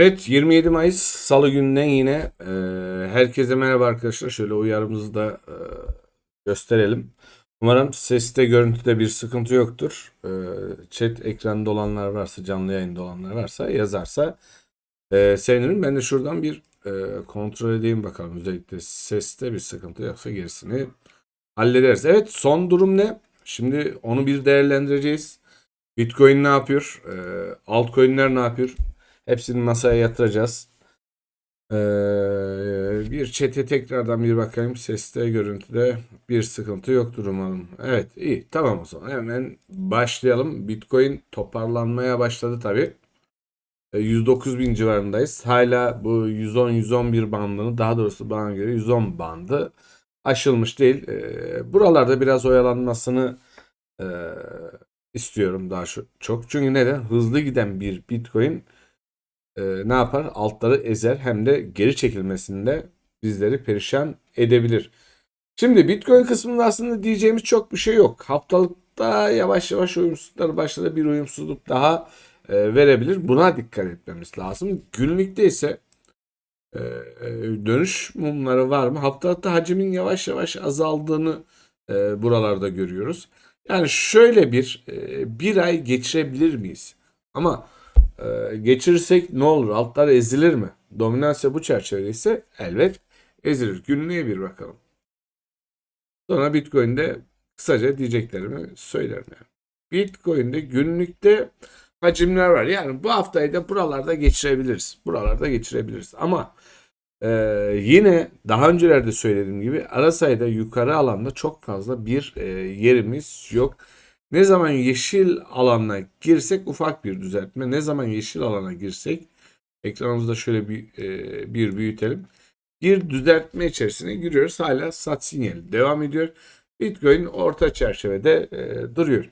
Evet 27 Mayıs Salı gününden yine e, herkese merhaba arkadaşlar. Şöyle uyarımızı da e, gösterelim. Umarım seste görüntüde bir sıkıntı yoktur. E, chat ekranda olanlar varsa canlı yayında olanlar varsa yazarsa e, sevinirim. Ben de şuradan bir e, kontrol edeyim bakalım. Özellikle seste bir sıkıntı yoksa gerisini hallederiz. Evet son durum ne? Şimdi onu bir değerlendireceğiz. Bitcoin ne yapıyor? E, altcoin'ler ne yapıyor? Hepsini masaya yatıracağız. Ee, bir chat'e tekrardan bir bakayım. Seste, görüntüde bir sıkıntı yoktur umarım. Evet, iyi. Tamam o zaman. Hemen başlayalım. Bitcoin toparlanmaya başladı tabii. Ee, 109 bin civarındayız. Hala bu 110-111 bandını, daha doğrusu bana göre 110 bandı aşılmış değil. Ee, buralarda biraz oyalanmasını e, istiyorum daha çok. Çünkü neden? Hızlı giden bir Bitcoin e, ne yapar? Altları ezer hem de geri çekilmesinde bizleri perişan edebilir. Şimdi Bitcoin kısmında aslında diyeceğimiz çok bir şey yok. Haftalıkta yavaş yavaş uyumsuzluklar başladı. Bir uyumsuzluk daha e, verebilir. Buna dikkat etmemiz lazım. Günlükte ise e, e, dönüş mumları var mı? Haftalıkta hacmin yavaş yavaş azaldığını e, buralarda görüyoruz. Yani şöyle bir e, bir ay geçirebilir miyiz? Ama geçirirsek ne olur? Altlar ezilir mi? Dominansa bu çerçevede ise elbet ezilir. Günlüğe bir bakalım. Sonra Bitcoin'de kısaca diyeceklerimi söylerim yani. Bitcoin'de günlükte hacimler var. Yani bu haftayı da buralarda geçirebiliriz. Buralarda geçirebiliriz. Ama e, yine daha öncelerde söylediğim gibi ara sayıda yukarı alanda çok fazla bir e, yerimiz yok. Ne zaman yeşil alana girsek ufak bir düzeltme. Ne zaman yeşil alana girsek ekranımızda şöyle bir, e, bir büyütelim. Bir düzeltme içerisine giriyoruz. Hala sat sinyali devam ediyor. Bitcoin orta çerçevede e, duruyor.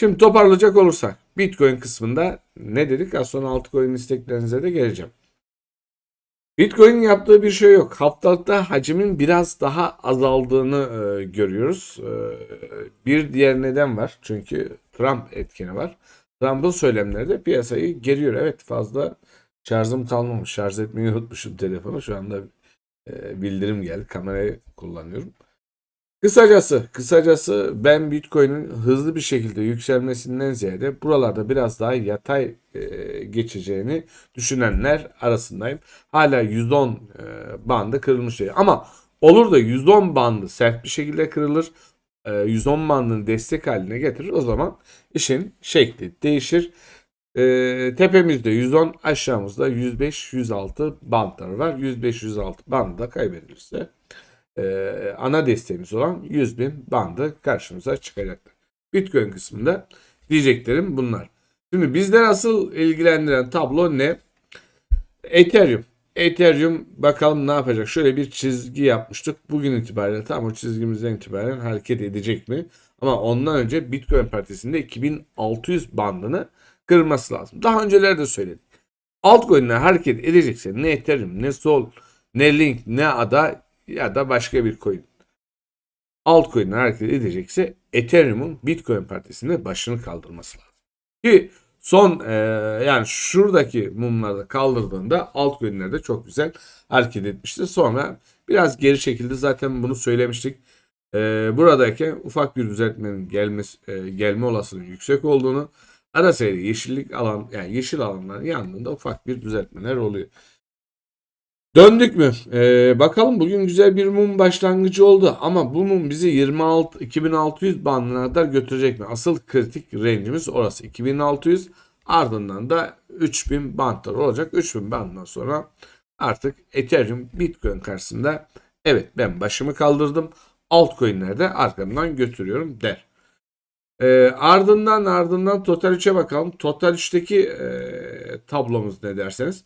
Şimdi toparlayacak olursak Bitcoin kısmında ne dedik? Az sonra altcoin isteklerinize de geleceğim. Bitcoin'in yaptığı bir şey yok. Haftalıkta hacmin biraz daha azaldığını e, görüyoruz. E, bir diğer neden var. Çünkü Trump etkeni var. Trump'ın söylemleri de piyasayı geriyor. Evet fazla şarjım kalmamış. Şarj etmeyi unutmuşum telefonu. Şu anda e, bildirim geldi. Kamerayı kullanıyorum. Kısacası, kısacası ben Bitcoin'in hızlı bir şekilde yükselmesinden ziyade buralarda biraz daha yatay e, geçeceğini düşünenler arasındayım. Hala 110 e, bandı kırılmış değil. Ama olur da 110 bandı sert bir şekilde kırılır. E, 110 bandını destek haline getirir. O zaman işin şekli değişir. E, tepemizde 110 aşağımızda 105-106 bantlar var. 105-106 bandı da kaybedilirse e, ana desteğimiz olan 100 bin bandı karşımıza çıkacaktır. Bitcoin kısmında diyeceklerim bunlar. Şimdi bizler asıl ilgilendiren tablo ne? Ethereum. Ethereum bakalım ne yapacak? Şöyle bir çizgi yapmıştık. Bugün itibariyle tam o çizgimizden itibaren hareket edecek mi? Ama ondan önce Bitcoin partisinde 2600 bandını kırması lazım. Daha öncelerde söyledik. Altcoin'ler hareket edecekse ne Ethereum, ne Sol, ne Link, ne ADA ya da başka bir coin altcoin'e hareket edecekse Ethereum'un Bitcoin partisinde başını kaldırması lazım. Ki son e, yani şuradaki mumlarda kaldırdığında altcoin'ler de çok güzel hareket etmişti. Sonra biraz geri çekildi. Zaten bunu söylemiştik. E, buradayken ufak bir düzeltmenin gelmesi, e, gelme olasılığının yüksek olduğunu ara sayıda yeşillik alan yani yeşil alanların yanında ufak bir düzeltmeler oluyor. Döndük mü? Ee, bakalım bugün güzel bir mum başlangıcı oldu ama bu mum bizi 26 2600 bandına kadar götürecek mi? Asıl kritik range'imiz orası 2600 ardından da 3000 bandlar olacak. 3000 bandından sonra artık Ethereum Bitcoin karşısında evet ben başımı kaldırdım. Altcoin'lerde arkamdan götürüyorum der. Ee, ardından ardından Total 3'e bakalım. Total 3'teki e, tablomuz ne derseniz.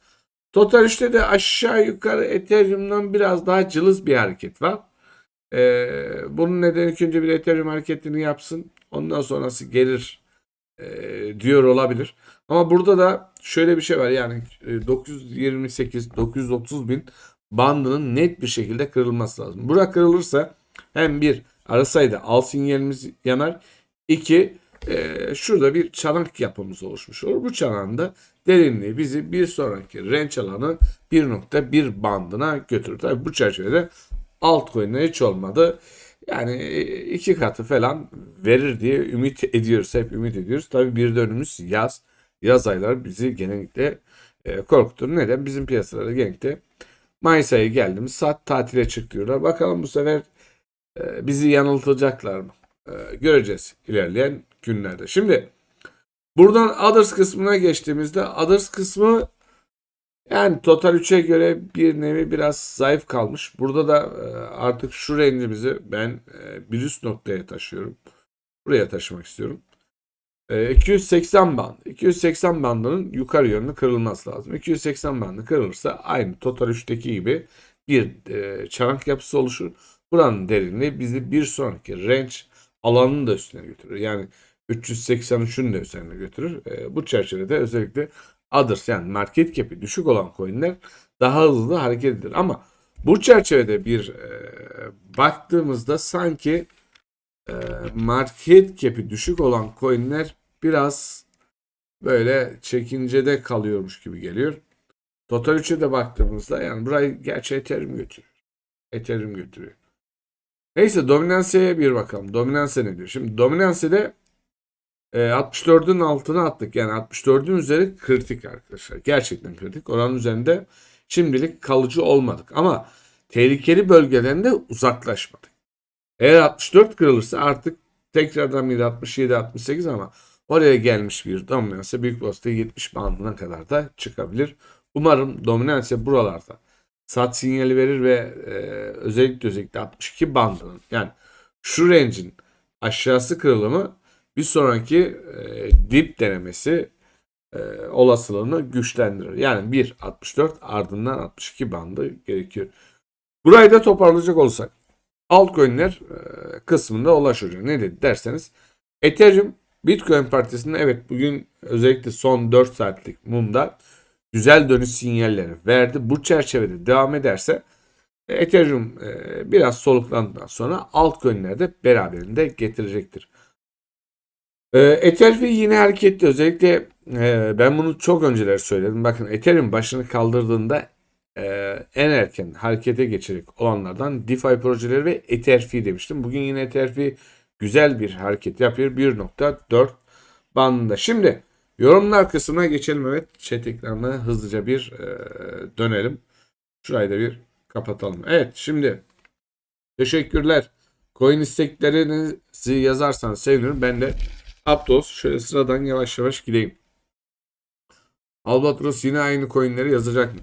Total 3'te de aşağı yukarı Ethereum'dan biraz daha cılız bir hareket var. Ee, bunun nedeni ilk önce bir Ethereum hareketini yapsın. Ondan sonrası gelir e, diyor olabilir. Ama burada da şöyle bir şey var. Yani e, 928-930 bin bandının net bir şekilde kırılması lazım. Bura kırılırsa hem bir ara sayıda al sinyalimiz yanar. iki e, şurada bir çanak yapımız oluşmuş olur. Bu çanağın da derinliği bizi bir sonraki renç alanı 1.1 bandına götürür. Tabii bu çerçevede altcoin'ler hiç olmadı. Yani iki katı falan verir diye ümit ediyoruz. Hep ümit ediyoruz. Tabii bir dönümüz yaz. Yaz ayları bizi genellikle e, korkutur. Neden? Bizim piyasalarda genellikle Mayıs ayı geldi mi saat tatile çık diyorlar. Bakalım bu sefer e, bizi yanıltacaklar mı? E, göreceğiz ilerleyen günlerde. Şimdi buradan others kısmına geçtiğimizde others kısmı yani Total 3'e göre bir nevi biraz zayıf kalmış. Burada da e, artık şu rengimizi ben e, bir üst noktaya taşıyorum. Buraya taşımak istiyorum. E, 280 band. 280 bandının yukarı yönlü kırılması lazım. 280 bandı kırılırsa aynı Total 3'teki gibi bir e, çanak yapısı oluşur. Buranın derinliği bizi bir sonraki range alanının da üstüne götürür. Yani 383'ün de üzerine götürür. E, bu çerçevede özellikle others yani market cap'i düşük olan coinler daha hızlı hareket eder. Ama bu çerçevede bir e, baktığımızda sanki e, market cap'i düşük olan coinler biraz böyle çekincede kalıyormuş gibi geliyor. Total 3'e de baktığımızda yani burayı gerçi Ethereum götürüyor. Ethereum götürüyor. Neyse dominansiyeye bir bakalım. Dominansiye ne diyor? Şimdi dominansiyede e, 64'ün altına attık. Yani 64'ün üzeri kritik arkadaşlar. Gerçekten kritik. Oranın üzerinde şimdilik kalıcı olmadık. Ama tehlikeli bölgelerinde uzaklaşmadık. Eğer 64 kırılırsa artık tekrardan bir 67 68 ama oraya gelmiş bir dominansiye büyük olasılıkla 70 bandına kadar da çıkabilir. Umarım dominansiye buralarda sat sinyali verir ve e, özellikle özellikle 62 bandının yani şu range'in aşağısı kırılımı bir sonraki e, dip denemesi e, olasılığını güçlendirir. Yani 1 64 ardından 62 bandı gerekiyor. Burayı da toparlayacak olsak altcoin'ler e, kısmında ulaşıyor. Ne dedi derseniz Ethereum Bitcoin partisinde evet bugün özellikle son 4 saatlik mumda güzel dönüş sinyalleri verdi. Bu çerçevede devam ederse Ethereum e, biraz soluklandıktan sonra altcoin'ler de beraberinde getirecektir. E, Ethereum yine hareketli. Özellikle e, ben bunu çok önceler söyledim. Bakın Ethereum başını kaldırdığında e, en erken harekete geçecek olanlardan DeFi projeleri ve Etherfi demiştim. Bugün yine Etherfi güzel bir hareket yapıyor. 1.4 bandında. Şimdi yorumlar kısmına geçelim. Evet chat ekranına hızlıca bir e, dönelim. Şurayı da bir kapatalım. Evet şimdi teşekkürler. Coin isteklerinizi yazarsanız sevinirim. Ben de Aptos şöyle sıradan yavaş yavaş gideyim. Albatros yine aynı coinleri yazacak mı?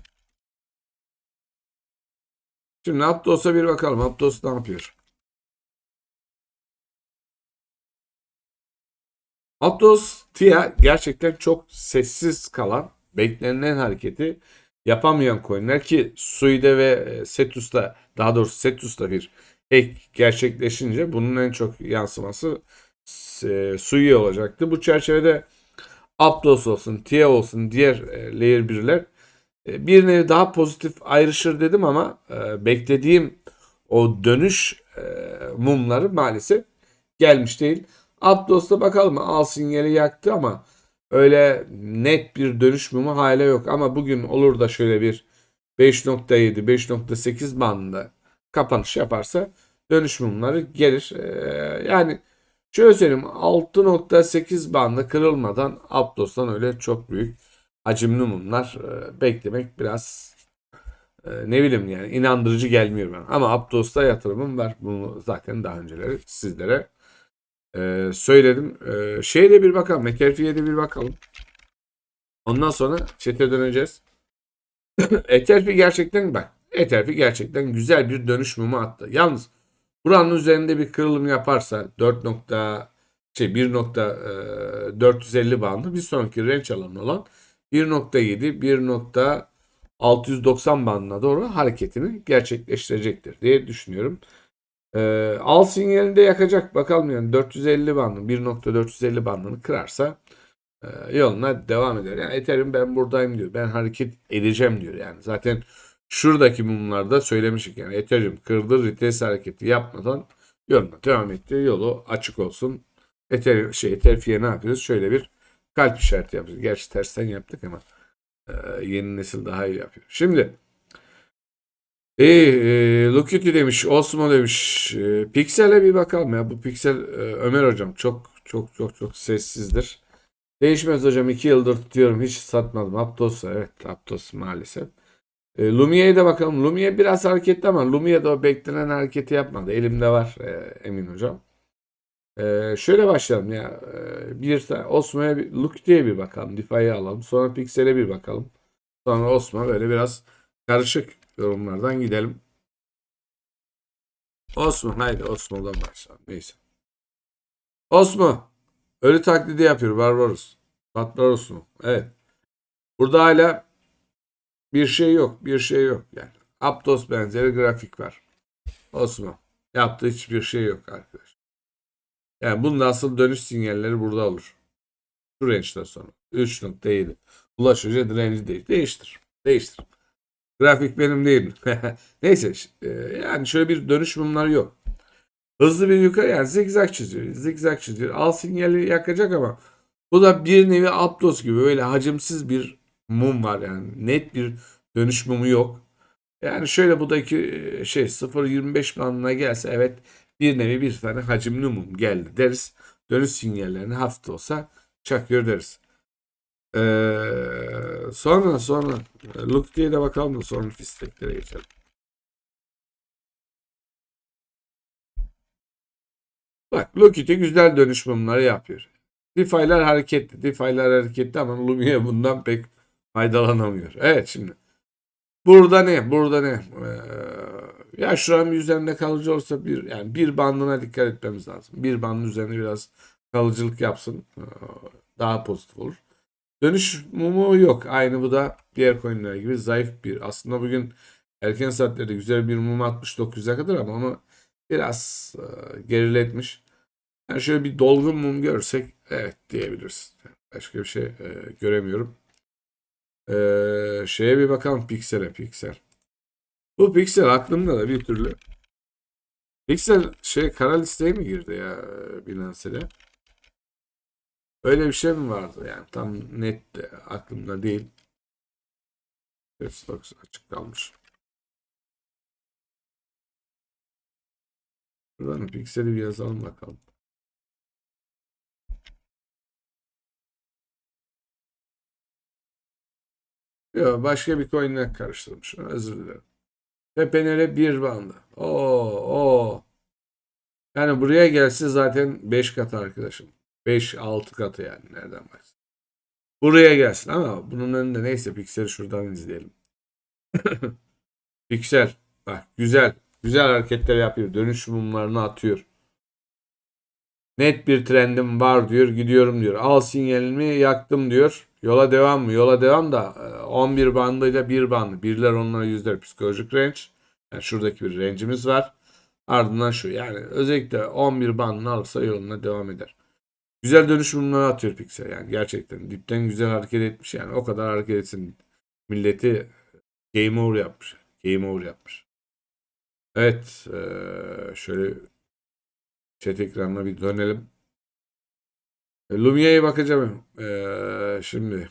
Şimdi Aptos'a bir bakalım. Aptos ne yapıyor? Aptos TIA gerçekten çok sessiz kalan, beklenilen hareketi yapamayan coinler ki Suide ve e, Setus'ta daha doğrusu Setus'ta bir hack gerçekleşince bunun en çok yansıması e, Sui olacaktı. Bu çerçevede Aptos olsun, TIA olsun, diğer e, layer 1'ler e, bir nevi daha pozitif ayrışır dedim ama e, beklediğim o dönüş e, mumları maalesef gelmiş değil. Aptos'ta bakalım al sinyali yaktı ama öyle net bir dönüş mumu hala yok. Ama bugün olur da şöyle bir 5.7 5.8 bandında kapanış yaparsa dönüş mumları gelir. Ee, yani şöyle söyleyeyim 6.8 bandı kırılmadan Aptos'tan öyle çok büyük hacimli mumlar e, beklemek biraz e, ne bileyim yani inandırıcı gelmiyor bana. Ama Aptos'ta yatırımım var. Bunu zaten daha önceleri sizlere e, söyledim. E, şeye de bir bakalım. McAfee'ye de bir bakalım. Ondan sonra chat'e döneceğiz. Eterfi gerçekten bak. Eterfi gerçekten güzel bir dönüş mumu attı. Yalnız buranın üzerinde bir kırılım yaparsa 4 nokta şey 1.450 bandı bir sonraki range alanı olan 1.7 1.690 bandına doğru hareketini gerçekleştirecektir diye düşünüyorum. Ee, al sinyalini de yakacak. Bakalım yani 450 bandını 1.450 bandını kırarsa e, yoluna devam eder. Yani Ethereum ben buradayım diyor. Ben hareket edeceğim diyor yani. Zaten şuradaki mumlarda söylemiştik yani Ethereum kırdı retrace hareketi yapmadan yoluna devam etti. Yolu açık olsun. Ether, şey, terfiye ne yapıyoruz? Şöyle bir kalp işareti yapıyoruz. Gerçi tersten yaptık ama e, yeni nesil daha iyi yapıyor. Şimdi e, e, demiş, Osmo demiş. E, Pixel'e bir bakalım ya. Bu Pixel e, Ömer hocam çok çok çok çok sessizdir. Değişmez hocam 2 yıldır tutuyorum hiç satmadım. Aptos evet Aptos maalesef. E, Lumia'ya da bakalım. Lumia biraz hareketli ama Lumia da o beklenen hareketi yapmadı. Elimde var e, Emin hocam. E, şöyle başlayalım ya. E, bir tane Osmo'ya bir Lukiti'ye bir bakalım. DeFi'ye alalım. Sonra Pixel'e bir bakalım. Sonra Osmo böyle biraz karışık yorumlardan gidelim. Osmo haydi Osmo'dan başlayalım. Neyse. Osmo. Ölü taklidi yapıyor Barbaros. Barbaros mu? Evet. Burada hala bir şey yok. Bir şey yok yani. Aptos benzeri grafik var. Osmo. Yaptığı hiçbir şey yok arkadaş. Yani bunun asıl dönüş sinyalleri burada olur. Şu range'den sonra. 3.7. Ulaş Hoca direnci değil. Değiştir. Değiştir. Grafik benim değil. Neyse. e, Yani şöyle bir dönüş mumları yok. Hızlı bir yukarı yani zigzag çiziyor. Zigzag çiziyor. Al sinyali yakacak ama bu da bir nevi Aptos gibi böyle hacimsiz bir mum var yani. Net bir dönüş mumu yok. Yani şöyle bu da iki e, şey 0.25 bandına gelse evet bir nevi bir tane hacimli mum geldi deriz. Dönüş sinyallerini de olsa çakıyor deriz. Ee, sonra sonra look diye de bakalım da sonraki isteklere geçelim. Bak Lokit'i güzel dönüş mumları yapıyor. DeFi'ler hareketli. DeFi'ler hareketli ama Lumia bundan pek faydalanamıyor. Evet şimdi. Burada ne? Burada ne? Ee, ya şuranın üzerinde kalıcı olsa bir yani bir bandına dikkat etmemiz lazım. Bir bandın üzerine biraz kalıcılık yapsın. Ee, daha pozitif olur. Dönüş mumu yok. Aynı bu da diğer coinler gibi zayıf bir. Aslında bugün erken saatlerde güzel bir mum 69'a kadar ama onu biraz e, geriletmiş. Yani şöyle bir dolgun mum görsek evet diyebiliriz. Başka bir şey e, göremiyorum. E, şeye bir bakalım piksele piksel. Bu piksel aklımda da bir türlü. Piksel şey kara listeye mi girdi ya e, Binance'de? Öyle bir şey mi vardı yani tam net de aklımda değil. Stocks açık kalmış. Buradan pikseli bir yazalım bakalım. Yok başka bir coin'le karıştırmışım. Özür dilerim. Tepenere bir bandı. Oo, oo. Yani buraya gelse zaten 5 katı arkadaşım. 5-6 katı yani nereden baksan. Buraya gelsin ama bunun önünde neyse Pixel şuradan izleyelim. Pixel bak güzel. Güzel hareketler yapıyor. Dönüş mumlarını atıyor. Net bir trendim var diyor. Gidiyorum diyor. Al sinyalimi yaktım diyor. Yola devam mı? Yola devam da e, 11 bandıyla 1 bandı. Birler onlar yüzler psikolojik range. Yani şuradaki bir range'imiz var. Ardından şu yani özellikle 11 bandını alırsa yoluna devam eder. Güzel dönüş mumları atıyor Pixel yani gerçekten. Dipten güzel hareket etmiş yani o kadar hareket etsin. Milleti game over yapmış. Game over yapmış. Evet eee, şöyle chat ekranına bir dönelim. E, Lumia'ya bakacağım. Eee, şimdi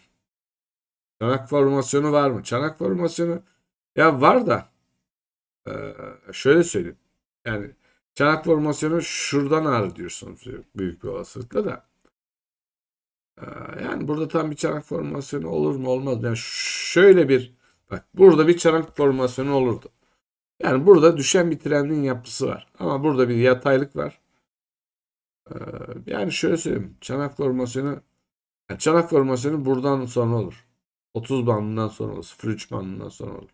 çanak formasyonu var mı? Çanak formasyonu ya var da eee, şöyle söyleyeyim. Yani çanak formasyonu şuradan ağrı diyorsunuz büyük bir olasılıkla da. Eee, yani burada tam bir çanak formasyonu olur mu olmaz? Yani şöyle bir bak burada bir çanak formasyonu olurdu. Yani burada düşen bir trendin yapısı var. Ama burada bir yataylık var. Ee, yani şöyle söyleyeyim. Çanak formasyonu yani çanak formasyonu buradan sonra olur. 30 bandından sonra olur. 03 bandından sonra olur.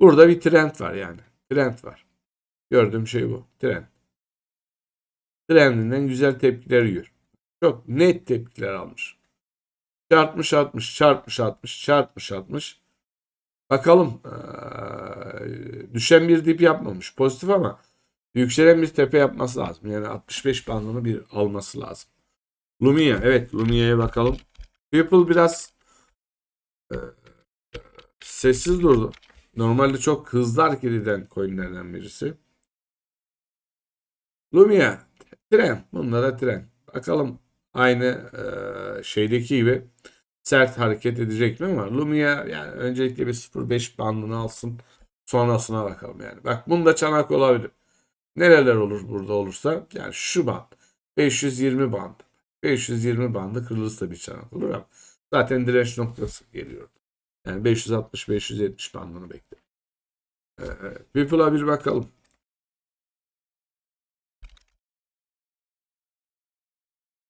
Burada bir trend var yani. Trend var. Gördüğüm şey bu. Trend. Trendinden güzel tepkiler yiyor. Çok net tepkiler almış. Çarpmış 60, çarpmış 60, çarpmış 60. Bakalım. Ee, düşen bir dip yapmamış. Pozitif ama yükselen bir tepe yapması lazım. Yani 65 bandını bir alması lazım. Lumia. Evet Lumia'ya bakalım. People biraz e, sessiz durdu. Normalde çok hızlı hareket eden coinlerden birisi. Lumia. Tren. Bunlara tren. Bakalım aynı e, şeydeki gibi sert hareket edecek mi ama Lumia yani öncelikle bir 0.5 bandını alsın. Sonrasına bakalım yani. Bak bunda çanak olabilir. Nereler olur burada olursa yani şu band 520 band 520 bandı kırılırsa bir çanak olur ama zaten direnç noktası geliyor. Yani 560-570 bandını bekliyorum. Ee, People'a bir bakalım.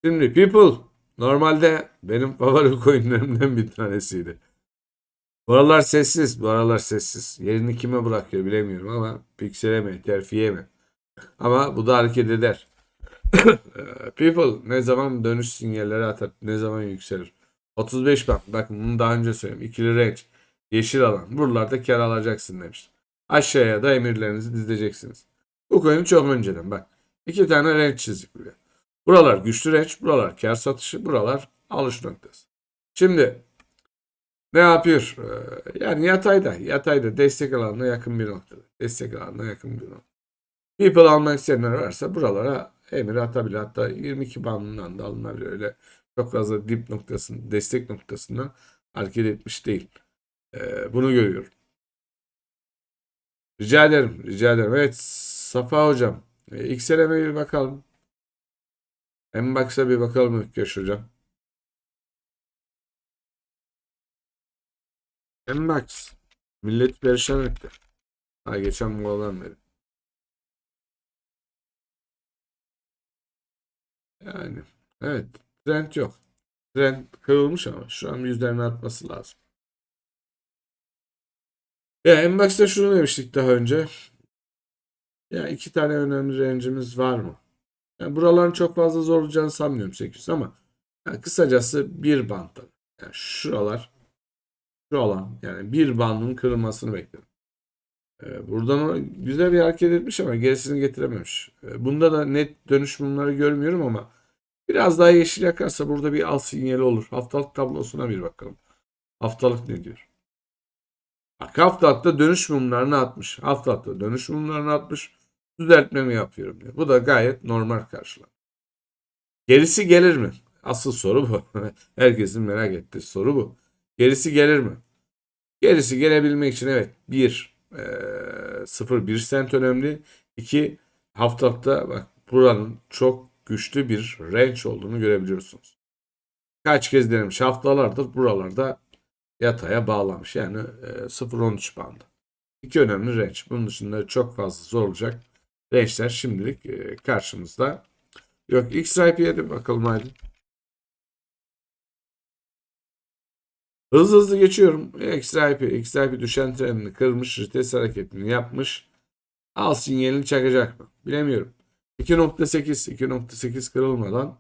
Şimdi People normalde benim favori coinlerimden bir tanesiydi. Bu aralar sessiz, bu aralar sessiz. Yerini kime bırakıyor bilemiyorum ama piksele mi, terfiye mi? Ama bu da hareket eder. People ne zaman dönüş sinyalleri atar, ne zaman yükselir? 35 bak, bakın bunu daha önce söyledim. İkili range, yeşil alan. Buralarda kar alacaksın demiştim. Aşağıya da emirlerinizi dizeceksiniz. Bu coin'i çok önceden bak. iki tane range çizdik buraya. Buralar güçlü range, buralar kar satışı, buralar alış noktası. Şimdi ne yapıyor? Ee, Yani yatayda, yatayda destek alanına yakın bir noktada. Destek alanına yakın bir nokta. People almak isteyenler varsa buralara emir atabilir. Hatta 22 bandından da alınabilir. Öyle çok fazla dip noktasının, destek noktasından hareket etmiş değil. Ee, bunu görüyorum. Rica ederim, rica ederim. Evet, Safa hocam. E, XLM'e bir bakalım. Mbox'a bir bakalım Ökkeş hocam. Mbox. Millet perişan etti. Ha geçen bu olan beri. Yani evet trend yok. Trend kırılmış ama şu an yüzlerini atması lazım. Ya en başta şunu demiştik daha önce. Ya iki tane önemli range'imiz var mı? Yani buraların çok fazla zorlayacağını sanmıyorum 800 ama yani kısacası bir bantta. Yani şuralar şu alan yani bir bandın kırılmasını bekledim. Ee, buradan güzel bir hareket etmiş ama gerisini getirememiş. Ee, bunda da net dönüş mumları görmüyorum ama biraz daha yeşil yakarsa burada bir al sinyali olur. Haftalık tablosuna bir bakalım. Haftalık ne diyor? Bak haftalıkta dönüş mumlarını atmış. Haftalıkta dönüş mumlarını atmış. Düzeltmemi yapıyorum diyor. Bu da gayet normal karşılam. Gerisi gelir mi? Asıl soru bu. Herkesin merak ettiği soru bu. Gerisi gelir mi? Gerisi gelebilmek için evet 1 e, 0 1 sent önemli. 2 haftalıkta bak buranın çok güçlü bir range olduğunu görebiliyorsunuz. Kaç kez denemiş haftalardır buralarda yataya bağlamış. Yani e, 0-13 bandı. İki önemli range. Bunun dışında çok fazla zor olacak range'ler şimdilik e, karşımızda. Yok XRP'ye de bakalım hadi. Hızlı hızlı geçiyorum. XRP, XRP düşen trendini kırmış, retest hareketini yapmış. Al sinyalini çakacak mı? Bilemiyorum. 2.8, 2.8 kırılmadan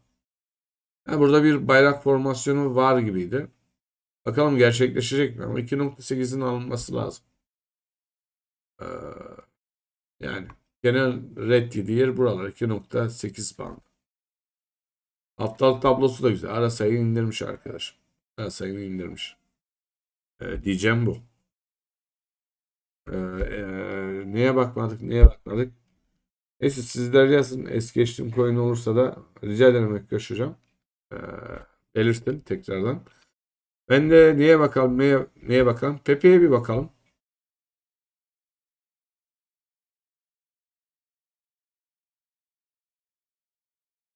ha, burada bir bayrak formasyonu var gibiydi. Bakalım gerçekleşecek mi? Ama 2.8'in alınması lazım. Ee, yani genel red yediği yer buralar 2.8 band. Haftalık tablosu da güzel. Ara sayı indirmiş arkadaşım. Ara sayını indirmiş. Ee, diyeceğim bu. Ee, e, neye bakmadık, neye bakmadık? Neyse sizler yazın. Es geçtiğim coin olursa da rica ederim Ökkeş hocam. Ee, belirtin tekrardan. Ben de neye bakalım, neye, neye bakalım? Pepe'ye bir bakalım.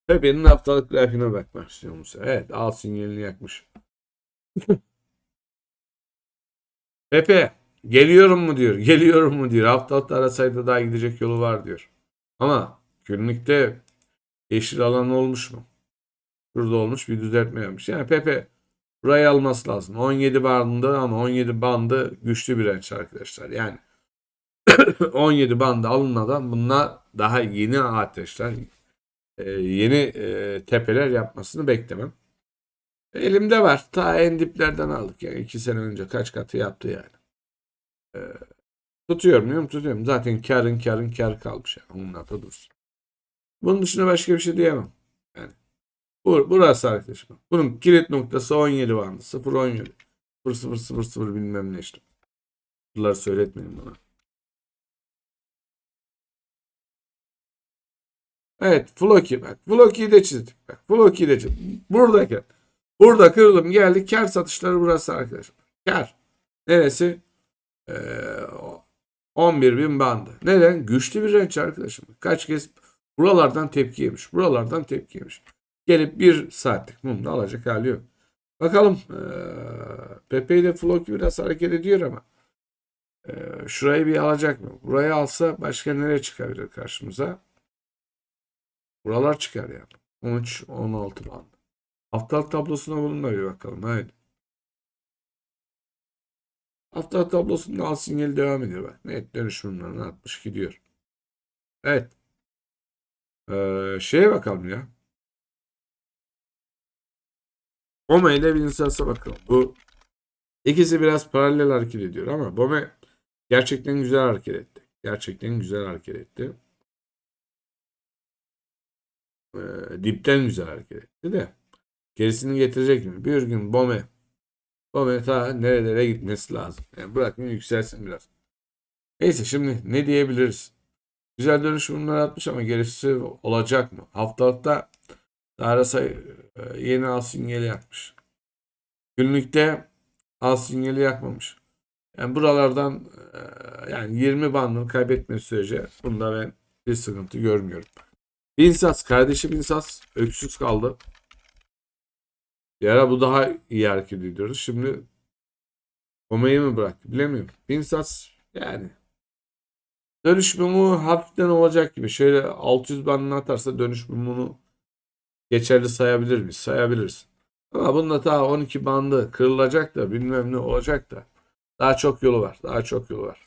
Pepe'nin haftalık grafiğine bakmak istiyorum. Evet, al sinyalini yakmış. Pepe geliyorum mu diyor. Geliyorum mu diyor. Haftalıkta arasaydı daha gidecek yolu var diyor. Ama günlükte yeşil alan olmuş mu? Şurada olmuş bir düzeltme yapmış. Yani Pepe burayı alması lazım. 17 bandı ama 17 bandı güçlü bir renç arkadaşlar. Yani 17 bandı alınmadan bunlar daha yeni ateşler e, yeni e, tepeler yapmasını beklemem. Elimde var. Ta en diplerden aldık yani. iki sene önce kaç katı yaptı yani. Tutuyorum diyorum tutuyorum. Zaten karın karın kar kalmış yani. Onlar da dursun. Bunun dışında başka bir şey diyemem. Yani bur burası arkadaşım. Bunun kilit noktası 17 bandı. 0 17. 0 0 0 0 bilmem ne işte. Bunları söyletmeyin bana. Evet Floki bak. Floki'yi de çizdik. Bak Floki'yi de çizdik. Buradayken. Burada kırılım geldi. Kar satışları burası arkadaşlar. Kar. Neresi? Ee, 11 bin bandı. Neden? Güçlü bir renç arkadaşım. Kaç kez buralardan tepki yemiş. Buralardan tepki yemiş. Gelip bir saatlik mumda alacak hali yok. Bakalım ee, Pepe ile Floki biraz hareket ediyor ama ee, şurayı bir alacak mı? Burayı alsa başka nereye çıkabilir karşımıza? Buralar çıkar yani. 13, 16 band. Haftalık tablosuna bununla bakalım. Haydi. Haftalık tablosunda al sinyali devam ediyor. Bak net dönüşümlerine 60 gidiyor. Evet. Ee, şeye bakalım ya. Bome ile Vinsas'a bakalım. Bu ikisi biraz paralel hareket ediyor ama Bome gerçekten güzel hareket etti. Gerçekten güzel hareket etti. Ee, dipten güzel hareket etti de. Gerisini getirecek mi? Bir gün Bome Bome ta nerelere gitmesi lazım. Yani bırakın yükselsin biraz. Neyse şimdi ne diyebiliriz? Güzel dönüşümler atmış ama gerisi olacak mı? Haftalıkta Darasa yeni al sinyali yakmış. Günlükte al sinyali yakmamış. Yani buralardan e, yani 20 bandını kaybetmesi sürece bunda ben bir sıkıntı görmüyorum. Binsas kardeşi Binsas öksüz kaldı. Bir bu daha iyi hareket ediyordu. Şimdi Ome'yi mi bıraktı bilemiyorum. Binsas yani dönüş hafiften olacak gibi. Şöyle 600 bandını atarsa dönüş mumunu geçerli sayabilir miyiz? Sayabiliriz. Ama bunda daha 12 bandı kırılacak da bilmem ne olacak da. Daha çok yolu var. Daha çok yolu var.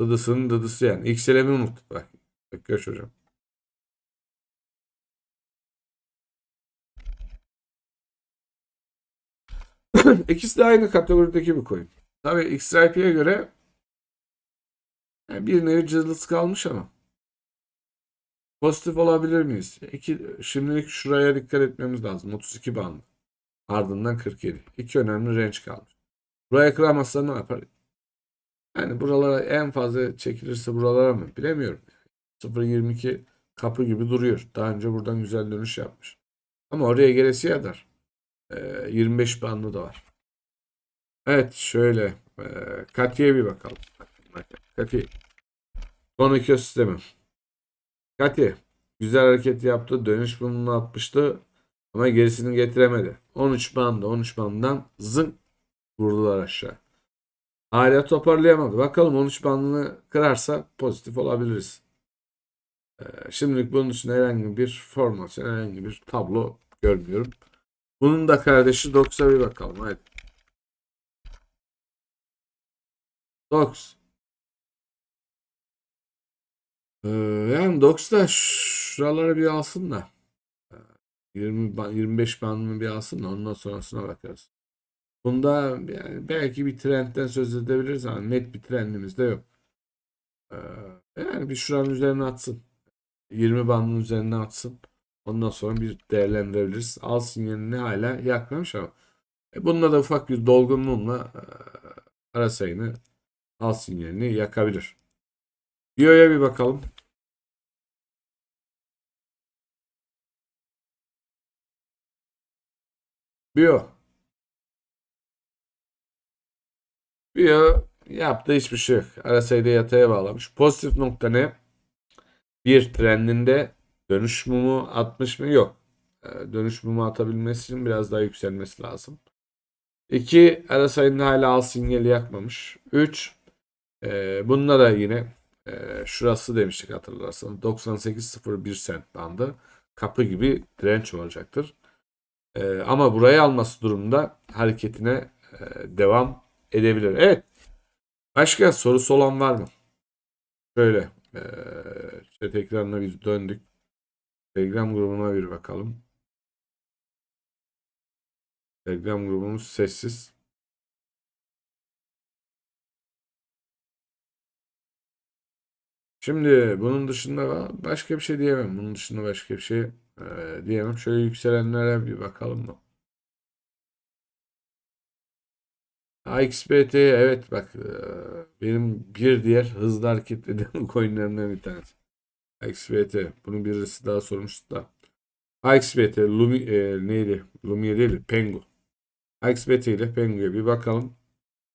Dıdısının dıdısı yani. XLM'i unuttuk bak. Bak hocam. İkisi de aynı kategorideki bir coin. Tabii XRP'ye göre yani bir nevi cızlısı kalmış ama pozitif olabilir miyiz? İki, şimdilik şuraya dikkat etmemiz lazım. 32 band. Ardından 47. İki önemli range kalmış. Buraya kıramazsa ne yapar? Yani buralara en fazla çekilirse buralara mı? Bilemiyorum. 0.22 kapı gibi duruyor. Daha önce buradan güzel dönüş yapmış. Ama oraya gelesi kadar e, 25 bandı da var. Evet şöyle e, Kati'ye bir bakalım. Kati. Son iki sistemi. Kati. Güzel hareket yaptı. Dönüş bununu atmıştı. Ama gerisini getiremedi. 13 bandı 13 banddan zın vurdular aşağı. Hala toparlayamadı. Bakalım 13 bandını kırarsa pozitif olabiliriz. Ee, şimdilik bunun için herhangi bir formasyon, herhangi bir tablo görmüyorum. Bunun da kardeşi Dox'a bir bakalım. Haydi. Dox. Ee, yani Dox da şuraları bir alsın da. 20 ba- 25 bandını bir alsın da ondan sonrasına bakarız. Bunda yani belki bir trendten söz edebiliriz ama net bir trendimiz de yok. Ee, yani bir şuranın üzerine atsın. 20 bandının üzerine atsın. Ondan sonra bir değerlendirebiliriz. Al sinyalini hala yakmamış ama e, bununla da ufak bir dolgunluğunla e, ara sayını al sinyalini yakabilir. Bio'ya bir bakalım. Bio. Bio yaptığı hiçbir şey yok. RSI'de yataya bağlamış. Pozitif nokta ne? Bir trendinde dönüş mumu atmış mı? Yok. Ee, Dönüş mumu atabilmesi için biraz daha yükselmesi lazım. 2. RSI'nin hala al sinyali yakmamış. 3. E, bunda da yine e, şurası demiştik hatırlarsanız 98.01 sent bandı. Kapı gibi direnç olacaktır. E, ama burayı alması durumda hareketine e, devam edebilir. Evet. Başka sorusu olan var mı? Şöyle e, chat ekranına bir döndük. Telegram grubuna bir bakalım. Telegram grubumuz sessiz. Şimdi bunun dışında başka bir şey diyemem. Bunun dışında başka bir şey e, diyemem. Şöyle yükselenlere bir bakalım mı? AXBT evet bak e, benim bir diğer hızlı hareket eden coinlerimden bir tanesi. AXBT. Bunun birisi daha sormuştu da. AXBT Lumi, e, neydi? Lumia değil Pengu. AXBT ile Pengu'ya bir bakalım.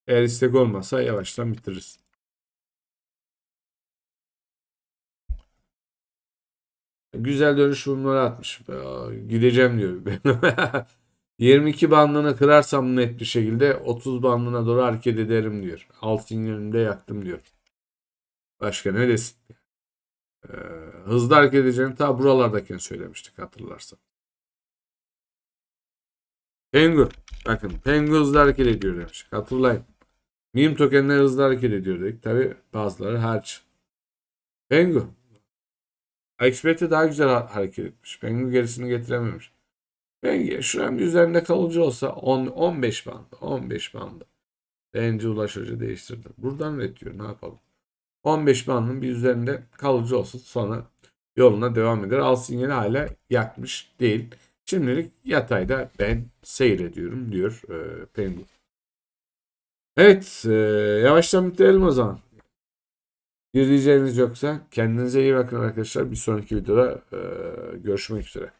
Eğer istek olmazsa yavaştan bitiririz. Güzel dönüş bunları atmış. Gideceğim diyor. 22 bandını kırarsam net bir şekilde 30 bandına doğru hareket ederim diyor. Altın yönünde yaktım diyor. Başka ne desin? Ee, hızlı hareket edeceğini ta buralardayken söylemiştik hatırlarsan. Pengu. Bakın Pengu hızlı hareket ediyor demiş. Hatırlayın. Meme tokenler hızlı hareket ediyor dedik. Tabi bazıları harç. Pengu. XBT daha güzel ha- hareket etmiş. Pengu gerisini getirememiş. Pengu şuranın üzerinde kalıcı olsa 10, 15 bandı. 15 bandı. Bence ulaşıcı değiştirdi. Buradan üretiyor. Ne yapalım? 15 bandın bir üzerinde kalıcı olsun. Sonra yoluna devam eder. Al sinyali hala yakmış değil. Şimdilik yatayda ben seyrediyorum diyor e, Pengu. Evet, e, yavaştan bitirelim o zaman. Bir diyeceğiniz yoksa kendinize iyi bakın arkadaşlar. Bir sonraki videoda e, görüşmek üzere.